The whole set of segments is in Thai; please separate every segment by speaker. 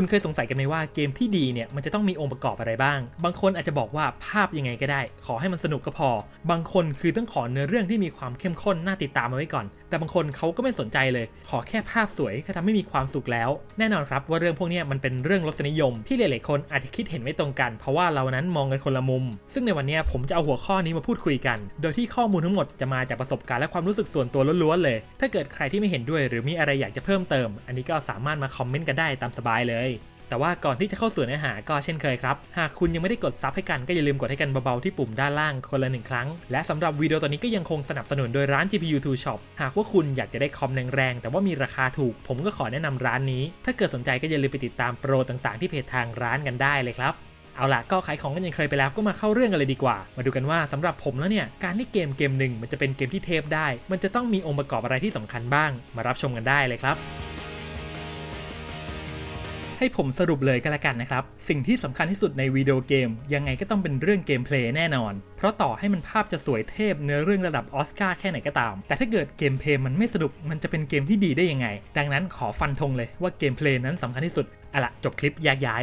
Speaker 1: คุณเคยสงสัยกันไหมว่าเกมที่ดีเนี่ยมันจะต้องมีองค์ประกอบอะไรบ้าง บางคนอาจจะบอกว่าภาพยังไงก็ได้ ขอให้มันสนุกก็พอ บางคนคือต้องขอเนื้อเรื่องที่มีความเข้มข้นน่าติดตามมาไว้ก่อน แต่บางคนเขาก็ไม่สนใจเลย ขอแค่ภาพสวยก็ทำให้มีความสุขแล้ว แน่นอนครับว่าเรื่องพวกนี้มันเป็นเรื่องรสนิยม ที่หลายๆคนอาจจะคิดเห็นไม่ตรงกัน เพราะว่าเรานั้นมองกันคนละมุม ซึ่งในวันนี้ผมจะเอาหัวข้อนี้มาพูดคุยกัน โดยที่ข้อมูลทั้งหมดจะมาจากประสบการณ์และความรู้สึกส่วนตัวล้วนๆเลย ถ้าเกิดใครที่ไม่เห็นด้วย หรือมีอะไรอยากจะเพิ่มเติม อันนี้ก็สามารถมาคอมเมนต์กันได้ตามสบายเลย แต่ว่าก่อนที่จะเข้าสู่เนื้อหาก็เช่นเคยครับ หากคุณยังไม่ได้กดซับให้กันก็อย่าลืมกดให้กันเบาๆที่ปุ่มด้านล่างคนละหนึ่งครั้ง และสำหรับวิดีโอตอนนี้ก็ยังคงสนับสนุนโดยร้าน GPU 2 Shop หากว่าคุณอยากจะได้คอมแรงๆแต่ว่ามีราคาถูก ผมก็ขอแนะนำร้านนี้ ถ้าเกิดสนใจก็อย่าลืมไปติดตามโปรต่างๆ ที่เพจทางร้านกันได้เลยครับเอาล่ะก็ขายของกันยังเคยไปแล้วก็มาเข้าเรื่องกันเลยดีกว่า มาดูกันว่าสำหรับผมแล้วเนี่ย การที่เกมเกมหนึ่งมันจะเป็นเกมที่เทพได้ มันจะต้องมีองค์ประกอบอะไรที่สำคัญบ้าง มารับชมกันได้เลยครับ ให้ผมสรุปเลยก็แล้วกันนะครับ สิ่งที่สำคัญที่สุดในวิดีโอเกม ยังไงก็ต้องเป็นเรื่องเกมเพลย์แน่นอน เพราะต่อให้มันภาพจะสวยเทพเนื้อเรื่องระดับออสการ์แค่ไหนก็ตาม แต่ถ้าเกิดเกมเพลย์มันไม่สนุกมันจะเป็นเกมที่ดีได้ยังไง ดังนั้นขอฟันธงเลยว่าเกมเพลย์นั้นสำคัญที่สุดอะละจบคลิปยกย้าย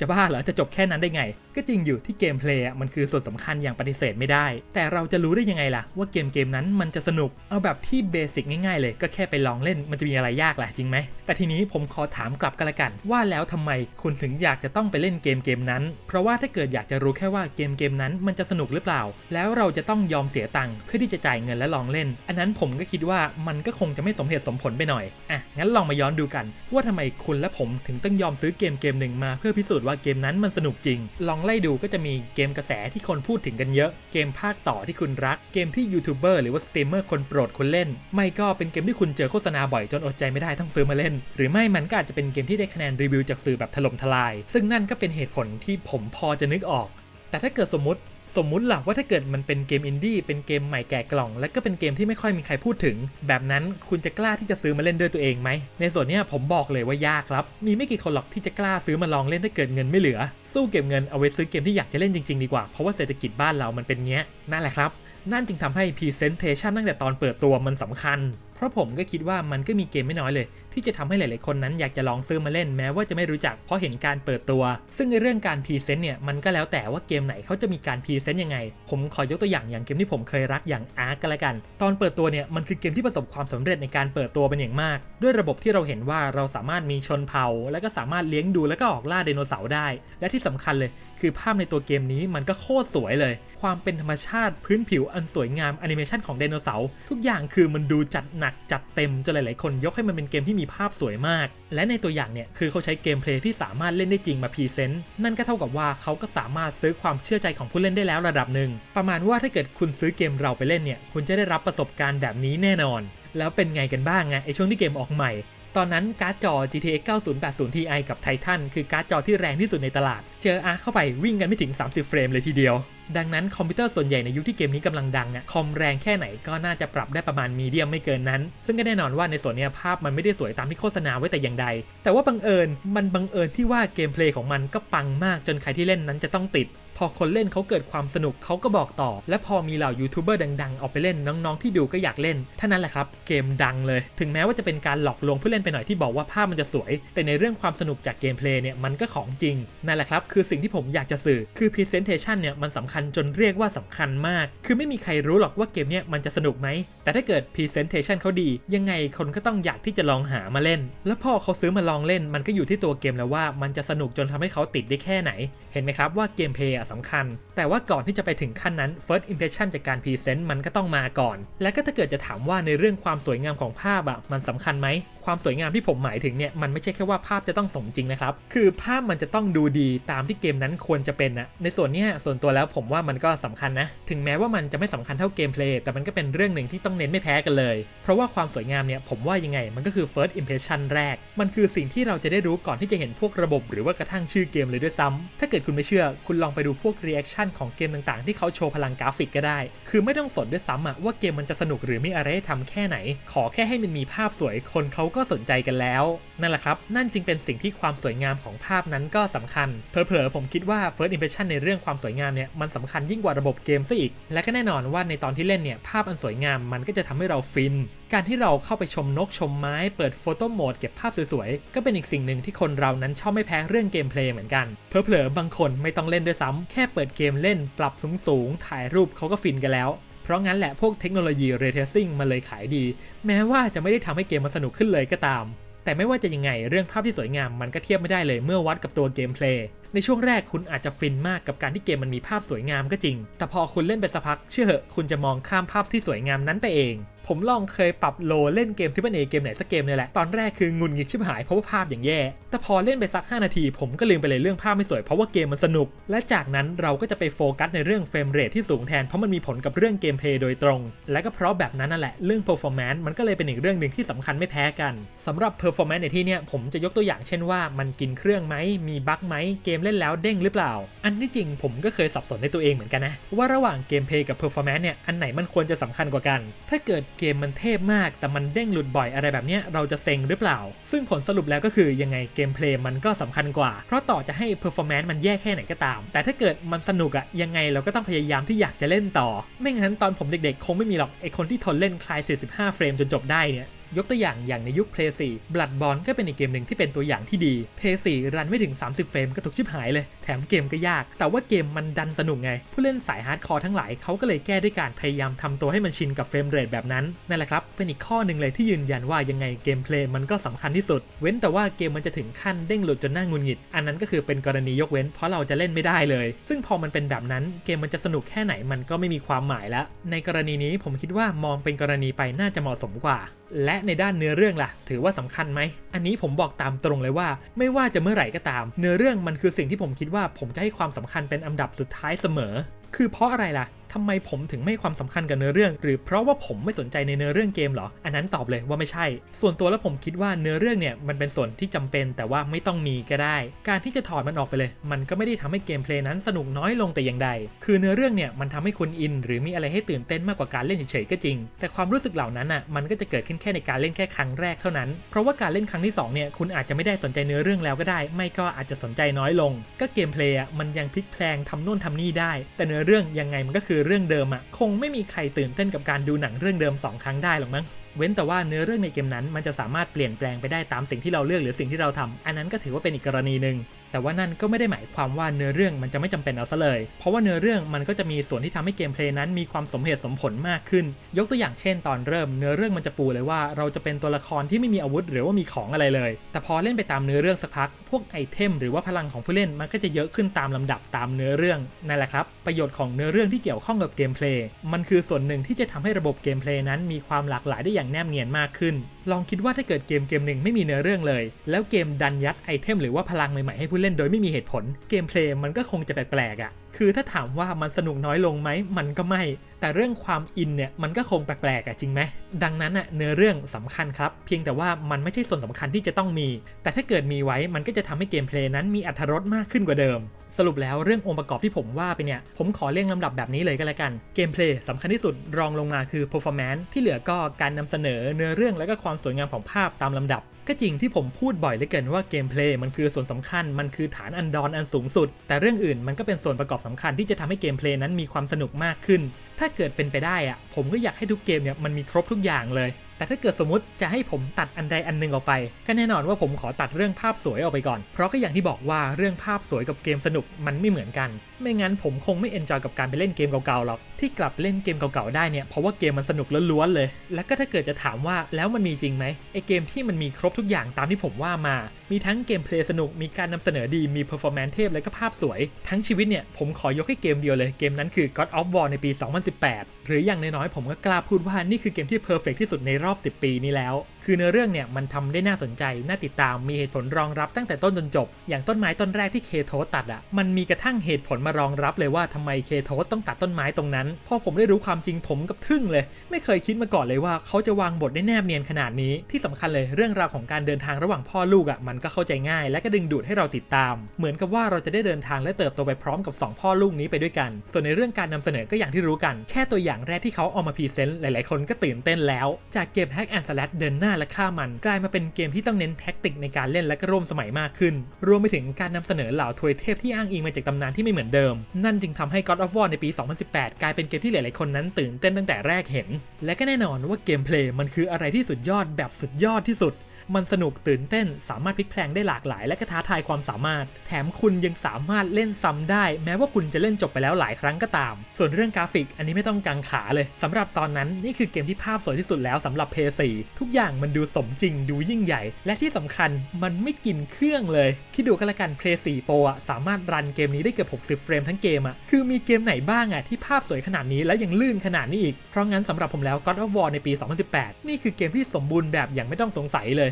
Speaker 1: จะบ้าเหรอจะจบแค่นั้นได้ไง ก็จริงอยู่ที่เกมเพลย์มันคือส่วนสำคัญอย่างปฏิเสธไม่ได้ แต่เราจะรู้ได้ยังไงล่ะ ว่าเกมเกมนั้นมันจะสนุกเอาแบบที่เบสิกง่ายๆเลย ก็แค่ไปลองเล่นมันจะมีอะไรยากล่ะจริงไหมแต่ทีนี้ผมขอถามกลับกันละกัน ว่าแล้วทำไมคุณถึงอยากจะต้องไปเล่นเกมเกมนั้น เพราะว่าถ้าเกิดอยากจะรู้แค่ว่าเกมเกมนั้นมันจะสนุกหรือเปล่า แล้วเราจะต้องยอมเสียตังค์เพื่อที่จะจ่ายเงินและลองเล่น อันนั้นผมก็คิดว่ามันก็คงจะไม่สมเหตุสมผลไปหน่อยอะงั้นลองมาย้อนดูกัน ว่าทำไมคุณและผมถึงต้องยอมซื้อเกมเกมหนึ่งมาเพื่อพิสูจน์ว่าเกมนั้นมันสนุกจริง ลองไล่ดูก็จะมีเกมกระแสที่คนพูดถึงกันเยอะ เกมภาคต่อที่คุณรัก เกมที่ยูทูบเบอร์หรือว่าสตรีมเมอร์คนโปรดคุณเล่น ไม่ก็เป็นเกมที่คุณเจอโฆษณาบ่อยจนอดใจไม่ได้ต้องซื้อมาเล่น หรือไม่มันก็อาจจะเป็นเกมที่ได้คะแนนรีวิวจากสื่อแบบถล่มทลาย ซึ่งนั่นก็เป็นเหตุผลที่ผมพอจะนึกออก แต่ถ้าเกิดสมมติ สมมุติล่ะว่าถ้าเกิดมันเป็นเกมอินดี้เป็นเกมใหม่แกะกล่อง และก็เป็นเกมที่ไม่ค่อยมีใครพูดถึง แบบนั้นคุณจะกล้าที่จะซื้อมาเล่นด้วยตัวเองไหม ในส่วนนี้ผมบอกเลยว่ายากครับ มีไม่กี่คนหรอกที่จะกล้าซื้อมาลองเล่นถ้าเกิดเงินไม่เหลือ สู้เก็บเงินเอาไว้ซื้อเกมที่อยากจะเล่นจริงๆดีกว่า เพราะว่าเศรษฐกิจบ้านเรามันเป็นเงี้ยนั่นแหละครับนั่นจึงทำให้ Presentation ตั้งแต่ตอนเปิดตัวมันสำคัญ เพราะผมก็คิดว่ามันก็มีเกมไม่น้อยเลย ที่จะทำให้หลาย ๆ คนนั้นอยากจะลองซื้อมาเล่นแม้ว่าจะไม่รู้จักเพราะเห็นการเปิดตัว ซึ่งในเรื่องการพรีเซนต์เนี่ยมันก็แล้วแต่ว่าเกมไหนเขาจะมีการพรีเซนต์ยังไง ผมขอยกตัวอย่างอย่างเกมที่ผมเคยรักอย่างอาร์กกันละกัน ตอนเปิดตัวเนี่ยมันคือเกมที่ประสบความสำเร็จในการเปิดตัวเป็นอย่างมาก ด้วยระบบที่เราเห็นว่าเราสามารถมีชนเผ่า แล้วก็สามารถเลี้ยงดูแล้วก็ออกล่าไดโนเสาร์ได้ และที่สำคัญเลยคือภาพในตัวเกมนี้มันก็โคตรสวยเลย ความเป็นธรรมชาติพื้นผิวอันสวยงามแอนิเมชันของไดโนเสาร์ทุกอย่างคือมันดูจัดหนักจัดเต็มจนหลาย ๆ คนยกให้มันเป็นเกมที่มีภาพสวยมาก และในตัวอย่างเนี่ยคือเขาใช้เกมเพลย์ที่สามารถเล่นได้จริงมาพรีเซนต์นั่นก็เท่ากับว่าเขาก็สามารถซื้อความเชื่อใจของผู้เล่นได้แล้วระดับหนึ่งประมาณว่าถ้าเกิดคุณซื้อเกมเราไปเล่นเนี่ยคุณจะได้รับประสบการณ์แบบนี้แน่นอน แล้วเป็นไงกันบ้างไงไอช่วงที่เกมออกใหม่ ตอนนั้นการ์ดจอ GTX 9080 Ti กับ Titan คือการ์ดจอที่แรงที่สุดในตลาดเจออาร์เข้าไปวิ่งกันไม่ถึง 30 เฟรมเลยทีเดียว ดังนั้นคอมพิวเตอร์ส่วนใหญ่ในยุคที่เกมนี้กำลังดังอะคอมแรงแค่ไหนก็น่าจะปรับได้ประมาณมีเดียมไม่เกินนั้น ซึ่งก็แน่นอนว่าในส่วนนี้ภาพมันไม่ได้สวยตามที่โฆษณาไว้แต่อย่างใด แต่ว่าบังเอิญมันบังเอิญที่ว่าเกมเพลย์ของมันก็ปังมากจนใครที่เล่นนั้นจะต้องติดพอคนเล่นเขาเกิดความสนุกเขาก็บอกต่อ และพอมีเหล่ายูทูบเบอร์ดังๆ ออกไปเล่นน้องๆที่ดูก็อยากเล่นท่านั้นแหละครับ เกมดังเลย ถึงแม้ว่าจะเป็นการหลอกลวงผู้เล่นไปหน่อยที่บอกว่าภาพมันจะสวย แต่ในเรื่องความสนุกจากเกมเพลย์เนี่ยมันก็ของจริงนั่นแหละครับคือสิ่งที่ผมอยากจะสื่อคือ Presentation เนี่ยมันสำคัญจนเรียกว่าสำคัญมาก คือไม่มีใครรู้หรอกว่าเกมเนี่ยมันจะสนุกไหม แต่ถ้าเกิด Presentation เขาดี ยังไงคนก็ต้องอยากที่จะลองหามาเล่น แล้วพอเขาซื้อมาลองเล่น มันก็อยู่ที่ตัวเกมแล้วว่ามันจะสนุกจนทำให้เขาติดได้แค่ไหน เห็นไหมครับว่าเกมเพลย์สำคัญ แต่ว่าก่อนที่จะไปถึงขั้นนั้น first impression จากการพรีเซนต์มันก็ต้องมาก่อน และก็ถ้าเกิดจะถามว่าในเรื่องความสวยงามของภาพอะมันสำคัญไหม ความสวยงามที่ผมหมายถึงเนี่ยมันไม่ใช่แค่ว่าภาพจะต้องสมจริงนะครับ คือภาพมันจะต้องดูดีตามที่เกมนั้นควรจะเป็นนะในส่วนนี้ส่วนตัวแล้วผมว่ามันก็สำคัญนะ ถึงแม้ว่ามันจะไม่สำคัญเท่าเกมเพลย์แต่มันก็เป็นเรื่องหนึ่งที่ต้องเน้นไม่แพ้กันเลย เพราะว่าความสวยงามเนี่ยผมว่ายังไงมันก็คือ first impression แรก มันคือสิ่งที่เราจะได้รู้ก่อนที่จะเห็นพวกระบบหรือว่ากระทั่งชื่อเกมเลยด้วยซ้ำถ้าเกิดคุณไม่เชื่อ คุณลองไปดูพวก reaction ของเกมต่างๆ ที่เขาโชว์พลังกราฟิกก็ได้ คือไม่ต้องสนด้วยซ้ำอะว่าเกมมันจะสนุกหรือมีอะไรให้ทำแค่ไหน ขอแค่ให้มันมีภาพสวยคนเขาก็ก็สนใจกันแล้ว นั่นแหละครับ นั่นจึงเป็นสิ่งที่ความสวยงามของภาพนั้นก็สำคัญ เผลอๆผมคิดว่า first impression ในเรื่องความสวยงามเนี่ยมันสำคัญยิ่งกว่าระบบเกมซะอีก และก็แน่นอนว่าในตอนที่เล่นเนี่ยภาพอันสวยงามมันก็จะทำให้เราฟิน การที่เราเข้าไปชมนกชมไม้เปิดโฟโต้โหมดเก็บภาพสวยๆก็เป็นอีกสิ่งหนึ่งที่คนเรานั้นชอบไม่แพ้เรื่องเกมเพลย์เหมือนกันเผลอๆบางคนไม่ต้องเล่นด้วยซ้ำแค่เปิดเกมเล่นปรับสูงๆถ่ายรูปเขาก็ฟินกันแล้ว เพราะงั้นแหละพวกเทคโนโลยีเรเทซิ่งมันเลยขายดี แม้ว่าจะไม่ได้ทำให้เกมมันสนุกขึ้นเลยก็ตาม แต่ไม่ว่าจะยังไงเรื่องภาพที่สวยงามมันก็เทียบไม่ได้เลยเมื่อวัดกับตัวเกมเพลย์ในช่วงแรกคุณอาจจะฟินมากกับการที่เกมมันมีภาพสวยงามก็จริง แต่พอคุณเล่นไปสักพักเชื่อเหอะคุณจะมองข้ามภาพที่สวยงามนั้นไปเอง ผมลองเคยปรับโลเล่นเกมที่เป็นเอเกมไหนสักเกมเนี่ยแหละ ตอนแรกคืองุนงิดชิบหายเพราะว่าภาพอย่างแย่ แต่พอเล่นไปสัก 5 นาที ผมก็ลืมไปเลยเรื่องภาพไม่สวยเพราะว่าเกมมันสนุก และจากนั้นเราก็จะไปโฟกัสในเรื่องเฟรมเรทที่สูงแทนเพราะมันมีผลกับเรื่องเกมเพลย์โดยตรง และก็เพราะแบบนั้นนั่นแหละเรื่อง performance มันก็เลยเป็นอีกเรื่องหนึ่งที่สำคัญไม่แพ้กันสำหรับ performance ในที่เนี้ยผมจะยกตัวอย่างเช่นว่ามันกินเครื่องไหมมีบั๊กไหมเกมเล่นแล้วเด้งหรือเปล่า อันที่จริงผมก็เคยสับสนในตัวเองเหมือนกันนะว่าระหว่างเกมเพลย์กับ performance เนี่ยอันไหนมันควรจะสำคัญกว่ากัน ถ้าเกิดเกมมันเทพมาก แต่มันเด้งหลุดบ่อยอะไรแบบเนี้ยเราจะเซ็งหรือเปล่า ซึ่งผลสรุปแล้วก็คือยังไงเกมเพลย์มันก็สำคัญกว่า เพราะต่อจะให้เพอร์ฟอร์แมนซ์มันแย่แค่ไหนก็ตาม แต่ถ้าเกิดมันสนุกอะยังไงเราก็ต้องพยายามที่อยากจะเล่นต่อ ไม่งั้นตอนผมเด็กๆ คงไม่มีหรอกไอคนที่ทนเล่นคลาย45เฟรมจนจบได้เนี่ย ยกตัวอย่างอย่างในยุค Play 4 Bloodborne ก็เป็นอีกเกมหนึ่งที่เป็นตัวอย่างที่ดี Play 4 รันไม่ถึง 30 เฟรมก็ถูกชิบหายเลย แถมเกมก็ยาก แต่ว่าเกมมันดันสนุกไง ผู้เล่นสายฮาร์ดคอร์ทั้งหลายเขาก็เลยแก้ด้วยการพยายามทำตัวให้มันชินกับเฟรมเรทแบบนั้น นั่นแหละครับ เป็นอีกข้อหนึ่งเลยที่ยืนยันว่ายังไงเกมเพลย์มันก็สำคัญที่สุด เว้นแต่ว่าเกมมันจะถึงขั้นเด้งหลุดจนหน้างุนหงิด อันนั้นก็คือเป็นกรณียกเว้น เพราะเราจะเล่นไม่ได้เลย ซึ่งพอมันเป็นแบบนั้นเกมมันจะสนุกแค่ไหนมันก็ไม่มีความหมายแล้วในกรณีนี้ผมคิดว่ามองเป็นกรณีไปน่าจะเหมาะสมกว่า และในด้านเนื้อเรื่องล่ะ ถือว่าสำคัญไหม อันนี้ผมบอกตามตรงเลยว่า ไม่ว่าจะเมื่อไหร่ก็ตาม เนื้อเรื่องมันคือสิ่งที่ผมคิดว่าผมจะให้ความสำคัญเป็นอันดับสุดท้ายเสมอ คือเพราะอะไรล่ะ ทำไมผมถึงไม่ให้ความสำคัญกับเนื้อเรื่อง หรือเพราะว่าผมไม่สนใจในเนื้อเรื่องเกมเหรอ อันนั้นตอบเลยว่าไม่ใช่ ส่วนตัวแล้วผมคิดว่าเนื้อเรื่องเนี่ยมันเป็นส่วนที่จำเป็นแต่ว่าไม่ต้องมีก็ได้ การที่จะถอดมันออกไปเลย มันก็ไม่ได้ทำให้เกมเพลย์นั้นสนุกน้อยลงแต่อย่างใด คือเนื้อเรื่องเนี่ยมันทำให้คุณอิน หรือมีอะไรให้ตื่นเต้นมากกว่าการเล่นเฉยๆก็จริง แต่ความรู้สึกเหล่านั้นอะมันก็จะเกิดขึ้นแค่ในการเล่นแค่ครั้งแรกเท่านั้น เพราะว่าการเล่นครั้งที่สองเนี่ยคุณอาจจะไม่ได้สนใจเนื้อเรื่องแล้วก็ได้ ไม่ก็อาจจะสนใจน้อยลง ก็เกมเพลย์อะมันยังพลิกแพลงทำนู่นทำนี่ได้ แต่เนื้อเรื่องยังไงมันก็คือเรื่องเดิมอะคงไม่มีใครตื่นเต้นกับการดูหนังเรื่องเดิม 2 ครั้งได้หรอกมั้ง เว้นแต่ว่าเนื้อเรื่องในเกมนั้นมันจะสามารถเปลี่ยนแปลงไปได้ตามสิ่งที่เราเลือกหรือสิ่งที่เราทำอันนั้นก็ถือว่าเป็นอีกกรณีหนึ่ง แต่ว่านั่นก็ไม่ได้หมายความว่าเนื้อเรื่องมันจะไม่จำเป็นเอาซะเลย เพราะว่าเนื้อเรื่องมันก็จะมีส่วนที่ทำให้เกมเพลย์นั้นมีความสมเหตุสมผลมากขึ้น ยกตัวอย่างเช่น ตอนเริ่มเนื้อเรื่องมันจะปูเลยว่า เราจะเป็นตัวละครที่ไม่มีอาวุธหรือว่ามีของอะไรเลย แต่พอเล่นไปตามเนื้อเรื่องสักพัก พวกไอเทมหรือว่าพลังของผู้เล่นมันก็จะเยอะขึ้นตามลำดับตามเนื้อเรื่องนั่นแหละครับประโยชน์ของเนื้อเรื่องที่เกี่ยวข้องกับเกมเพลย์มันคือส่วนหนึ่งที่จะทำให้ระบบเกมเพลย์นั้นมีความหลากหลายได้อย่างแนบเนียนมากขึ้น ลองคิดว่าถ้าเกิดเกมเกมหนึ่งไม่มีเนื้อเรื่องเลย แล้วเกมดันยัดไอเทมหรือว่าพลังใหม่ๆให้ผู้เล่นโดยไม่มีเหตุผล เกมเพลย์มันก็คงจะแปลกๆอะ่ะ คือถ้าถามว่ามันสนุกน้อยลงไหม มันก็ไม่ แต่เรื่องความอินเนี่ยมันก็คงแปลกๆอะจริงไหม ดังนั้นอะเนื้อเรื่องสำคัญครับ เพียงแต่ว่ามันไม่ใช่ส่วนสำคัญที่จะต้องมี แต่ถ้าเกิดมีไว้มันก็จะทำให้เกมเพลย์นั้นมีอรรถรสมากขึ้นกว่าเดิม สรุปแล้วเรื่ององค์ประกอบที่ผมว่าไปเนี่ยผมขอเรียงลำดับแบบนี้เลยก็แล้วกัน เกมเพลย์สำคัญที่สุดรองลงมาคือ performance ที่เหลือก็การนำเสนอเนื้อเรื่องและก็ความสวยงามของภาพตามลำดับ ก็จริงที่ผมพูดบ่อยเหลือเกินว่าเกมเพลย์มันคือส่วนสำคัญมันคือฐานอันดอนอันสูงสุด แต่เรื่องอื่นมันก็เป็นส่วนประกอบสำคัญที่จะทำให้เกมเพลย์นั้นมีความสนุกมากขึ้น ถ้าเกิดเป็นไปได้อะผมก็อยากให้ทุกเกมเนี่ยมันมีครบทุกอย่างเลย แต่ถ้าเกิดสมมติจะให้ผมตัดอันใดอันหนึ่งออกไป ก็แน่นอนว่าผมขอตัดเรื่องภาพสวยออกไปก่อน เพราะก็อย่างที่บอกว่าเรื่องภาพสวยกับเกมสนุกมันไม่เหมือนกัน ไม่งั้นผมคงไม่เอนจอยกับการไปเล่นเกมเก่าๆหรอก ที่กลับเล่นเกมเก่าๆได้เนี่ยเพราะว่าเกมมันสนุกล้วนๆเลย แล้วก็ถ้าเกิดจะถามว่าแล้วมันมีจริงไหมไอเกมที่มันมีครบทุกอย่างตามที่ผมว่ามา มีทั้งเกมเพลย์สนุก มีการนำเสนอดี มีเพอร์ฟอร์แมนซ์เทพและก็ภาพสวย ทั้งชีวิตเนี่ยผมขอยกให้เกมเดียวเลย เกมนั้นคือ God of War ในปี 2018 หรืออย่างน้อยๆผมก็กล้าพูดว่านี่คือเกมที่เพอร์เฟกที่สุดในรอบ 10 ปีนี้แล้ว คือเนื้อเรื่องเนี่ยมันทำได้น่าสนใจ น่าติดตาม มีเหตุผลรองรับตั้งแต่ต้นจนจบ อย่างต้นไม้ต้นแรกที่เคโทสตัดอะ่ะ มันมีกระทั่งเหตุผลมารองรับเลยว่าทำไมเคโทสต้องตัดต้นไม้ตรงนั้น พอผมได้รู้ความจริงผมกับทึ่งเลย ไม่เคยคิดมาก่อนเลยว่าเขาจะวางบทได้แนบเนียนขนาดนี้ ที่สำคัญเลยเรื่องราวของการเดินทางระหว่างพ่อลูกอะ่ะ มันก็เข้าใจง่าย และก็ดึงดูดให้เราติดตาม เหมือนกับว่าเราจะได้เดินทางและเติบโตไปพร้อมกับสองพ่อลูกนี้ไปด้วยกัน ส่วนในเรื่องการนำเสนอก็อย่างที่รู้กัน แค่ตัวอย่างแรกที่เขาเอามาพรีเซนต์หลาย ๆ คนก็ตื่นเต้นแล้ว จากเกม Hack and Slash เดินหน้าและฆ่ามันกลายมาเป็นเกมที่ต้องเน้นแท็กติกในการเล่นและก็ร่วมสมัยมากขึ้น รวมไปถึงการนำเสนอเหล่าทวยเทพที่อ้างอิงมาจากตำนานที่ไม่เหมือนเดิม นั่นจึงทำให้ God of War ในปี 2018 กลายเป็นเกมที่หลาย ๆ คนนั้นตื่นเต้นตั้งแต่แรกเห็น และก็แน่นอนว่าเกมเพลย์มันคืออะไรที่สุดยอดแบบสุดยอดที่สุด มันสนุกตื่นเต้นสามารถพลิกแพลงได้หลากหลายและก็ท้าทายความสามารถ แถมคุณยังสามารถเล่นซ้ำได้ แม้ว่าคุณจะเล่นจบไปแล้วหลายครั้งก็ตาม ส่วนเรื่องกราฟิกอันนี้ไม่ต้องกังขาเลยสำหรับตอนนั้นนี่คือเกมที่ภาพสวยที่สุดแล้วสำหรับ PS4 ทุกอย่างมันดูสมจริงดูยิ่งใหญ่ และที่สำคัญมันไม่กินเครื่องเลยคิดดูกันละกัน PS4 Pro อะสามารถรันเกมนี้ได้เกือบ60เฟรมทั้งเกมอะคือมีเกมไหนบ้างอะที่ภาพสวยขนาดนี้และยังลื่นขนาดนี้อีกเพราะงั้นสำหรับผมแล้ว God of War ในปี 2018 นี่คือเกมที่สมบูรณ์แบบอย่างไม่ต้องสงสัยเลย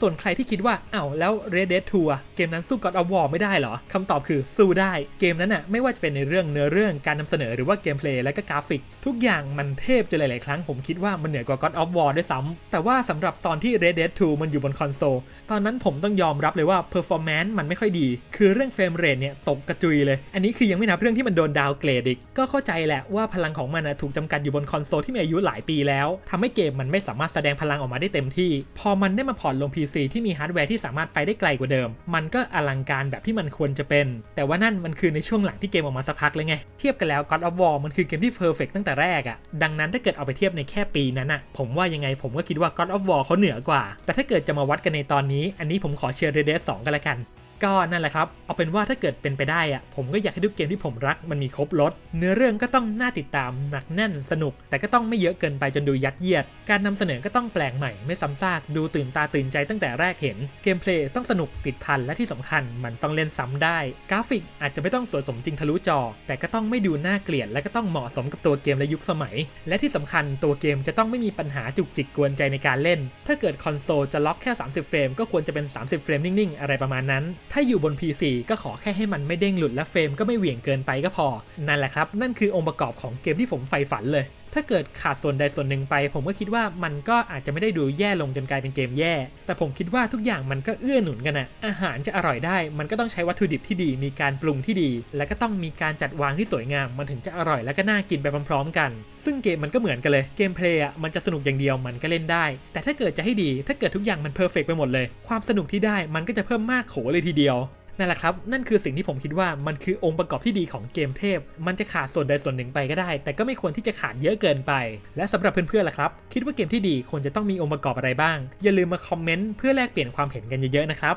Speaker 1: ส่วนใครที่คิดว่าอ้าวแล้ว Red Dead 2เกมนั้นสู้ God of War ไม่ได้เหรอคำตอบคือสู้ได้ เกมนั้นอะไม่ว่าจะเป็นในเรื่องเนื้อเรื่องการนำเสนอหรือว่าเกมเพลย์และก็กราฟิก ทุกอย่างมันเทพจนหลาย ๆ ครั้งผมคิดว่ามันเหนือกว่า God of War ด้วยซ้ำแต่ว่าสำหรับตอนที่ Red Dead 2 มันอยู่บนคอนโซลตอนนั้นผมต้องยอมรับเลยว่า performance มันไม่ค่อยดี คือเรื่องเฟรมเรทเนี่ยตกกระจุยเลย อันนี้คือยังไม่นับเรื่องที่มันโดนดาวเกรดอีกก็เข้าใจแหละว่าพลังของมันถูกจำกัดอยู่บนคอนโซลที่มีอายุหลายปีแล้วทำให้เกมมันไม่สามารถแสดงพลังออกมาได้เต็มที่ พอมันได้มาพอร์ตลง PC ที่มีฮาร์ดแวร์ที่สามารถไปได้ไกลกว่าเดิม มันก็อลังการแบบที่มันควรจะเป็น แต่ว่านั่นมันคือในช่วงหลังที่เกมออกมาสักพักเลยไง เทียบกันแล้ว God of War มันคือเกมที่เพอร์เฟกตั้งแต่แรกอะดังนั้นถ้าเกิดเอาไปเทียบในแค่ปีนั้นอะผมว่ายังไงผมก็คิดว่า God of War เขาเหนือกว่า แต่ถ้าเกิดจะมาวัดกันในตอนนี้ อันนี้ผมขอเชียร์ Red Dead 2 กันละกัน ก็นั่นแหละครับ เอาเป็นว่าถ้าเกิดเป็นไปได้อะผมก็อยากให้ทุกเกมที่ผมรักมันมีครบรถ เนื้อเรื่องก็ต้องน่าติดตามหนักแน่นสนุก แต่ก็ต้องไม่เยอะเกินไปจนดูยัดเยียด การนำเสนอก็ต้องแปลกใหม่ ไม่ซ้ำซากดูตื่นตาตื่นใจตั้งแต่แรกเห็น เกมเพลย์ต้องสนุกติดพันและที่สำคัญมันต้องเล่นซ้ำได้ กราฟิกอาจจะไม่ต้องสวยสมจริงทะลุจอ แต่ก็ต้องไม่ดูน่าเกลียด และก็ต้องเหมาะสมกับตัวเกมและยุคสมัย และที่สำคัญตัวเกมจะต้องไม่มีปัญหาจุกจิกกวนใจในการเล่น ถ้าเกิดคอนโซลจะล็อกแค่ 30 เฟรมก็ควรจะเป็น 30 เฟรมนิ่งๆ อะไรประมาณนั้นถ้าอยู่บน PC ก็ขอแค่ให้มันไม่เด้งหลุดและเฟรมก็ไม่เหวี่ยงเกินไปก็พอ นั่นแหละครับ นั่นคือองค์ประกอบของเกมที่ผมใฝ่ฝันเลย ถ้าเกิดขาดส่วนใดส่วนหนึ่งไป ผมก็คิดว่ามันก็อาจจะไม่ได้ดูแย่ลงจนกลายเป็นเกมแย่ แต่ผมคิดว่าทุกอย่างมันก็เอื้อหนุนกันนะอาหารจะอร่อยได้ มันก็ต้องใช้วัตถุดิบที่ดี มีการปรุงที่ดี และก็ต้องมีการจัดวางที่สวยงาม มันถึงจะอร่อยและก็น่ากินไปพร้อมๆกัน ซึ่งเกมมันก็เหมือนกันเลย เกมเพลย์อะมันจะสนุกอย่างเดียวมันก็เล่นได้ แต่ถ้าเกิดจะให้ดี ถ้าเกิดทุกอย่างมันเพอร์เฟกไปหมดเลย ความสนุกที่ได้มันก็จะเพิ่มมากโขเลยทีเดียว นั่นแหละครับ นั่นคือสิ่งที่ผมคิดว่ามันคือองค์ประกอบที่ดีของเกมเทพ มันจะขาดส่วนใดส่วนหนึ่งไปก็ได้ แต่ก็ไม่ควรที่จะขาดเยอะเกินไป และสำหรับเพื่อนๆล่ะครับ คิดว่าเกมที่ดีควรจะต้องมีองค์ประกอบอะไรบ้าง อย่าลืมมาคอมเมนต์เพื่อแลกเปลี่ยนความเห็นกันเยอะๆนะครับ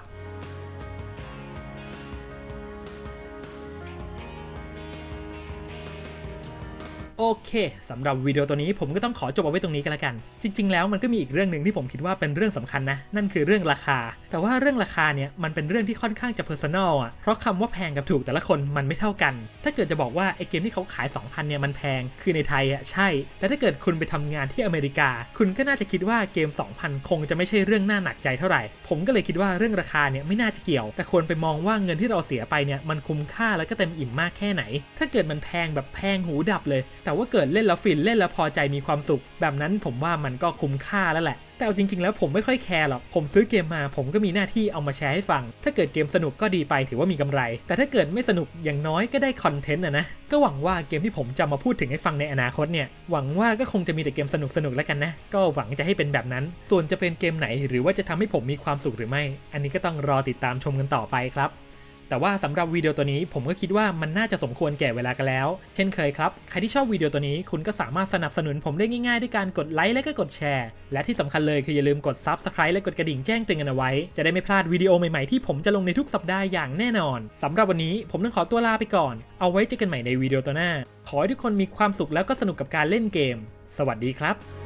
Speaker 1: โอเคสำหรับวิดีโอตัวนี้ผมก็ต้องขอจบเอาไว้ตรงนี้กันละกัน จริง ๆ แล้วมันก็มีอีกเรื่องหนึ่งที่ผมคิดว่าเป็นเรื่องสำคัญนะ นั่นคือเรื่องราคา แต่ว่าเรื่องราคาเนี่ยมันเป็นเรื่องที่ค่อนข้างจะเพอร์ซันอลอะเพราะคำว่าแพงกับถูกแต่ละคนมันไม่เท่ากัน ถ้าเกิดจะบอกว่าไอเกมที่เขาขาย 2,000เนี่ยมันแพงคือในไทยอะใช่ แต่ถ้าเกิดคุณไปทำงานที่อเมริกา คุณก็น่าจะคิดว่าเกม 2,000 คงจะไม่ใช่เรื่องน่าหนักใจเท่าไหร่ ผมก็เลยคิดว่าเรื่องราคาเนี่ยไม่น่าจะเกี่ยว แต่ควรไปมองว่าเงินที่เราเสียไปเนี่ยมันคุ้มค่าแล้วก็เต็มอิ่มมากแค่ไหน ถ้าเกิดมันแพงแบบแพงหูดับเลยแต่ว่าเกิดเล่นแล้วฟินเล่นแล้วพอใจมีความสุข แบบนั้นผมว่ามันก็คุ้มค่าแล้วแหละ แต่เอาจริง ๆ แล้วผมไม่ค่อยแคร์หรอก ผมซื้อเกมมา ผมก็มีหน้าที่เอามาแชร์ให้ฟัง ถ้าเกิดเกมสนุกก็ดีไปถือว่ามีกำไร แต่ถ้าเกิดไม่สนุกอย่างน้อยก็ได้คอนเทนต์อะนะ ก็หวังว่าเกมที่ผมจะมาพูดถึงให้ฟังในอนาคตเนี่ย หวังว่าก็คงจะมีแต่เกมสนุกๆแล้วกันนะ ก็หวังจะให้เป็นแบบนั้น ส่วนจะเป็นเกมไหน หรือว่าจะทำให้ผมมีความสุขหรือไม่ อันนี้ก็ต้องรอติดตามชมกันต่อไปครับ แต่ว่าสำหรับวิดีโอตัวนี้ผมก็คิดว่ามันน่าจะสมควรแก่เวลากันแล้ว เช่นเคยครับ ใครที่ชอบวิดีโอตัวนี้คุณก็สามารถสนับสนุนผมได้ง่ายๆ ด้วยการกดไลค์และก็กดแชร์ และที่สำคัญเลยคืออย่าลืมกด Subscribe และกดกระดิ่งแจ้งเตือนกันเอาไว้ จะได้ไม่พลาดวิดีโอใหม่ๆที่ผมจะลงในทุกสัปดาห์อย่างแน่นอนสำหรับวันนี้ผมต้องขอตัวลาไปก่อน เอาไว้เจอกันใหม่ในวิดีโอตัวหน้า ขอให้ทุกคนมีความสุขแล้วก็สนุกกับการเล่นเกม สวัสดีครับ